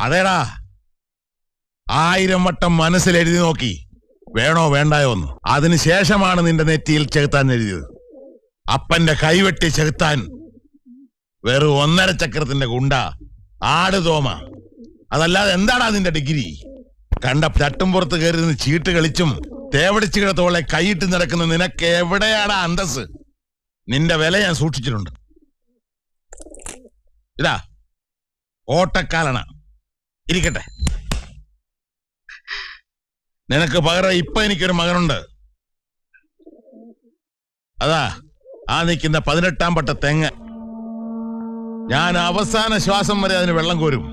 അതേടാ. ആയിരം വട്ടം മനസ്സിൽ എഴുതി നോക്കി. വേണോ വേണ്ടായോ എന്ന്. അതിനുശേഷമാണ് നിന്റെ നെറ്റിയിൽ ചെകുത്താൻ എഴുതിയത്. അപ്പന്റെ കൈവെട്ടി ചെകുത്താൻ വെറും ഒന്നര ചക്രത്തിന്റെ ഗുണ്ട ആട് തോമ. അതല്ലാതെ എന്താടാ നിന്റെ ഡിഗ്രി? കണ്ട ചട്ടുംപുറത്ത് കയറി നിന്ന് ചീട്ട് കളിച്ചും തേവടിച്ചു കിടത്തോളെ കൈയിട്ട് നടക്കുന്ന നിനക്ക് എവിടെയാടാ അന്തസ് നിന്റെ വില ഞാൻ സൂക്ഷിച്ചിട്ടുണ്ട്. ഇതാ ഓട്ടക്കാലണ ഇരിക്കട്ടെ. നിനക്ക് പകരം ഇപ്പൊ എനിക്കൊരു മകനുണ്ട്. അതാ ആ നിൽക്കുന്ന പതിനെട്ടാം പട്ട തെങ്ങ്. ഞാൻ അവസാന ശ്വാസം വരെ അതിന് വെള്ളം കോരും.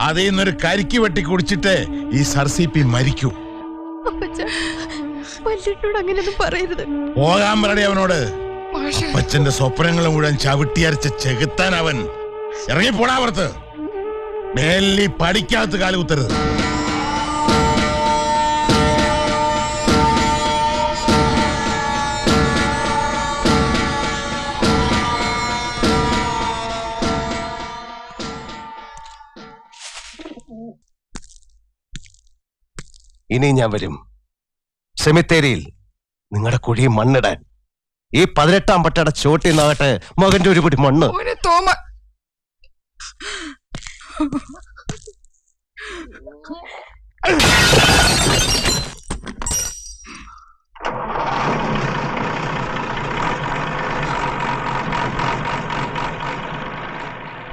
അതിൽ നിന്നൊരു കരിക്ക് വെട്ടി കുടിച്ചിട്ട് ഈ സർസിപ്പി മരിക്കൂ. അങ്ങനെയൊന്നും പറയരുത്. പോകാൻ പറയണേ അവനോട്. അപ്പച്ചന്റെ സ്വപ്നങ്ങളും മുഴുവൻ ചവിട്ടിയരച്ച് ചെകുത്താൻ അവൻ. ഇറങ്ങിപ്പോടാ പുറത്ത്. മേലി പഠിക്കാത്ത കാലുകുത്തരുത് ഇനി ഞാൻ വരും. സെമിത്തേരിയിൽ നിങ്ങളുടെ കുഴി മണ്ണിടാൻ. ഈ പതിനെട്ടാം പട്ടയുടെ ചോട്ടിന്നാകട്ടെ മകന്റെ ഒരു കുടി മണ്ണ്. തോമ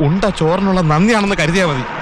ഉണ്ട ചോറിനുള്ള നന്ദിയാണെന്ന് കരുതിയാൽ മതി.